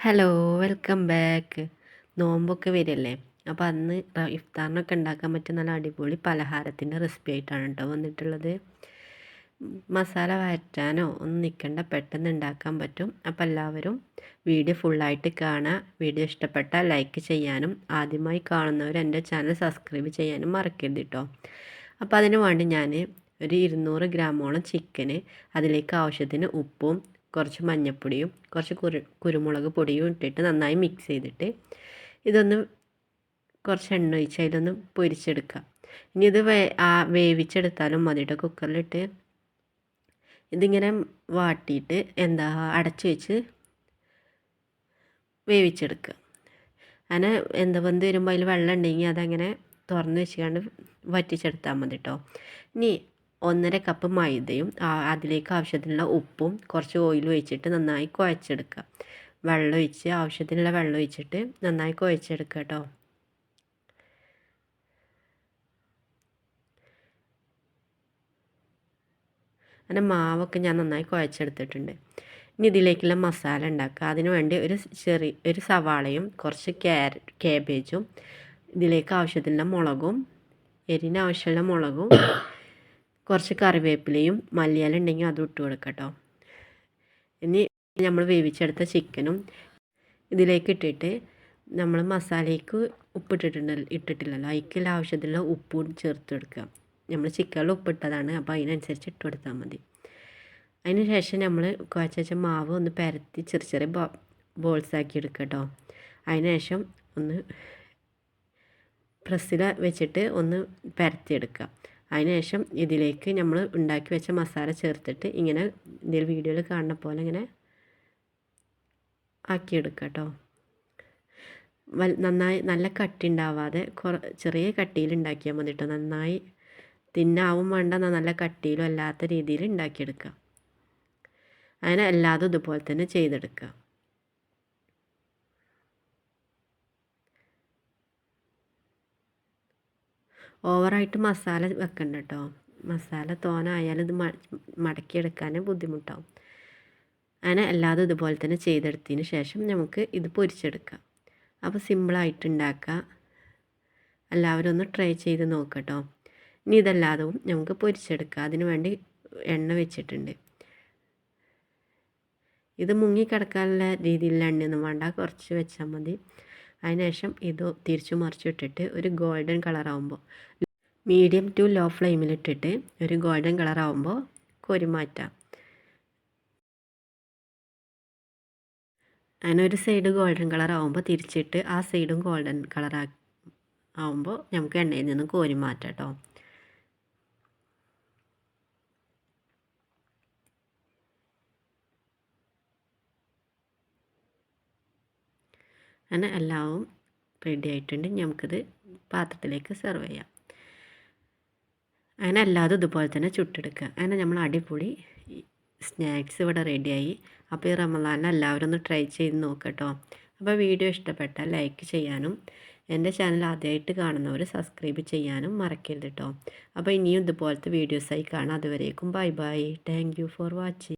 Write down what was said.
Hello welcome back നോമ്പൊക്കെ വരില്ലേ അപ്പോൾ അന്ന് ഇഫ്താറിനൊക്കെ ഉണ്ടാക്കാൻ പറ്റിയ നല്ല അടിപൊളി പലഹാരത്തിന്റെ റെസിപ്പി ആയിട്ടാണ് കേട്ടോ വന്നിട്ടുള്ളത്. മസാല വരറ്റാനോ ഒന്നും നിൽക്കേണ്ട പെട്ടെന്ന് ഉണ്ടാക്കാൻ പറ്റും. അപ്പോൾ എല്ലാവരും വീഡിയോ ഫുള്ളായിട്ട് കാണുക വീഡിയോ ഇഷ്ടപ്പെട്ടാൽ ലൈക്ക് ചെയ്യാനും ആദ്യമായി കാണുന്നവർ എന്റെ ചാനൽ സബ്സ്ക്രൈബ് ചെയ്യാനും മറക്കരുത് കേട്ടോ. അപ്പോൾ അതിന് വേണ്ടി ഞാൻ ഒരു ഇരുന്നൂറ് ഗ്രാമോളം ചിക്കന് അതിലേക്ക് ആവശ്യത്തിന് ഉപ്പും കുറച്ച് മഞ്ഞൾപ്പൊടിയും കുറച്ച് കുരു കുരുമുളക് പൊടിയും ഇട്ടിട്ട് നന്നായി മിക്സ് ചെയ്തിട്ട് ഇതൊന്ന് കുറച്ച് എണ്ണ ഒഴിച്ച് അതിലൊന്ന് പൊരിച്ചെടുക്കുക ഇനി ഇത് വേ ആ വേവിച്ചെടുത്താലും മതിയിട്ട് കുക്കറിലിട്ട് ഇതിങ്ങനെ വാട്ടിയിട്ട് എന്താ അടച്ചു വെച്ച് വേവിച്ചെടുക്കുക. അങ്ങനെ എന്താ വെന്ത് വരുമ്പോൾ അതിൽ വെള്ളം ഉണ്ടെങ്കിൽ അതങ്ങനെ തുറന്ന് വെച്ചുകൊണ്ട് വറ്റിച്ചെടുത്താൽ മതി കേട്ടോ ഇനി ഒന്നര കപ്പ് മൈദയും അതിലേക്ക് ആവശ്യത്തിനുള്ള ഉപ്പും കുറച്ച് ഓയിലും ഒഴിച്ചിട്ട് നന്നായി കുഴച്ചെടുക്കുക. വെള്ളം ഒഴിച്ച് ആവശ്യത്തിനുള്ള വെള്ളം ഒഴിച്ചിട്ട് നന്നായി കുഴച്ചെടുക്കുക കേട്ടോ. അങ്ങനെ മാവൊക്കെ ഞാൻ നന്നായി കുഴച്ചെടുത്തിട്ടുണ്ട്. ഇനി ഇതിലേക്കുള്ള മസാല ഉണ്ടാക്കുക. അതിനുവേണ്ടി ഒരു ചെറിയ ഒരു സവാളയും കുറച്ച് ക്യാരറ്റ് കാബേജും ഇതിലേക്ക് ആവശ്യത്തിനുള്ള മുളകും എരിന് ആവശ്യമുള്ള മുളകും കുറച്ച് കറിവേപ്പിലയും മല്ലിയില ഉണ്ടെങ്കിൽ അതും ഇട്ട് കൊടുക്കാം കേട്ടോ ഇനി നമ്മൾ വേവിച്ചെടുത്ത ചിക്കനും ഇതിലേക്ക് ഇട്ടിട്ട് നമ്മൾ മസാലയ്ക്ക് ഉപ്പിട്ടിട്ടുണ്ട് ഇട്ടിട്ടില്ലല്ലോ. അതിക്കുള്ള ആവശ്യത്തിലുള്ള ഉപ്പും ചേർത്ത് കൊടുക്കുക. നമ്മൾ ചിക്കനിൽ ഉപ്പിട്ടതാണ് അപ്പോൾ അതിനനുസരിച്ച് ഇട്ട് കൊടുത്താൽ മതി. അതിന് ശേഷം നമ്മൾ കുഴച്ച മാവ് ഒന്ന് പരത്തി ചെറിയ ചെറിയ ബോൾസ് ആക്കി എടുക്കുക കേട്ടോ അതിനുശേഷം ഒന്ന് പ്രസ്സിൽ വെച്ചിട്ട് ഒന്ന് പരത്തിയെടുക്കുക. അതിനുശേഷം ഇതിലേക്ക് നമ്മൾ ഉണ്ടാക്കി വെച്ച മസാല ചേർത്തിട്ട് ഇങ്ങനെ ഇതിൽ വീഡിയോയിൽ കാണുന്ന പോലെ ഇങ്ങനെ ആക്കിയെടുക്കുക കേട്ടോ വൽ നന്നായി നല്ല കട്ടി ഉണ്ടാവാതെ കുറ ചെറിയ കട്ടിയിൽ ഉണ്ടാക്കിയാൽ മതി കേട്ടോ നന്നായി തിന്നാവും വേണ്ട നല്ല കട്ടിയിലും അല്ലാത്ത രീതിയിൽ ഉണ്ടാക്കിയെടുക്കുക. അങ്ങനെ അല്ലാതെ ഇതുപോലെ തന്നെ ചെയ്തെടുക്കുക. ഓവറായിട്ട് മസാല വെക്കണ്ട കേട്ടോ മസാല തോനായാലും ഇത് മടക്കിയെടുക്കാൻ ബുദ്ധിമുട്ടാവും. അങ്ങനെ അല്ലാതെ ഇതുപോലെ തന്നെ ചെയ്തെടുത്തതിന് ശേഷം നമുക്ക് ഇത് പൊരിച്ചെടുക്കാം. അപ്പോൾ സിമ്പിളായിട്ട് ഉണ്ടാക്കുക എല്ലാവരും ഒന്ന് ട്രൈ ചെയ്ത് നോക്കട്ടോ ഇനി ഇതല്ലാതും നമുക്ക് പൊരിച്ചെടുക്കാം. അതിന് വേണ്ടി എണ്ണ വെച്ചിട്ടുണ്ട്. ഇത് മുങ്ങിക്കിടക്കാനുള്ള രീതിയിലുള്ള എണ്ണയൊന്നും വേണ്ട. കുറച്ച് വെച്ചാൽ മതി. അതിനുശേഷം ഇത് തിരിച്ചു മറിച്ചിട്ടിട്ട് ഒരു ഗോൾഡൻ കളറാകുമ്പോൾ മീഡിയം ടു ലോ ഫ്ലെയിമിലിട്ടിട്ട് ഒരു ഗോൾഡൻ കളറാകുമ്പോൾ കോരി അതിനൊരു സൈഡ് ഗോൾഡൻ കളർ ആകുമ്പോൾ തിരിച്ചിട്ട് ആ സൈഡും ഗോൾഡൻ കളറാ ആവുമ്പോൾ നമുക്ക് എണ്ണയിൽ നിന്ന് കോരി മാറ്റാം കേട്ടോ അങ്ങനെ എല്ലാവും റെഡി ആയിട്ടുണ്ട്. നമുക്കിത് പാത്രത്തിലേക്ക് സെർവ് ചെയ്യാം. അങ്ങനെ അല്ലാതെ ഇതുപോലെ തന്നെ ചുട്ടെടുക്കുക. അങ്ങനെ നമ്മൾ അടിപൊളി സ്നാക്സ് ഇവിടെ റെഡിയായി അപ്പോൾ ഈ റമദാനിൽ എല്ലാവരും ഒന്ന് ട്രൈ ചെയ്ത് നോക്കട്ടോ. അപ്പോൾ വീഡിയോ ഇഷ്ടപ്പെട്ടാൽ ലൈക്ക് ചെയ്യാനും എന്റെ ചാനൽ ആദ്യമായിട്ട് കാണുന്നവർ സബ്സ്ക്രൈബ് ചെയ്യാനും മറക്കരുത് കേട്ടോ അപ്പോൾ ഇനിയും ഇതുപോലത്തെ വീഡിയോസായി കാണാം. അതുവരേക്കും bye bye thank for watching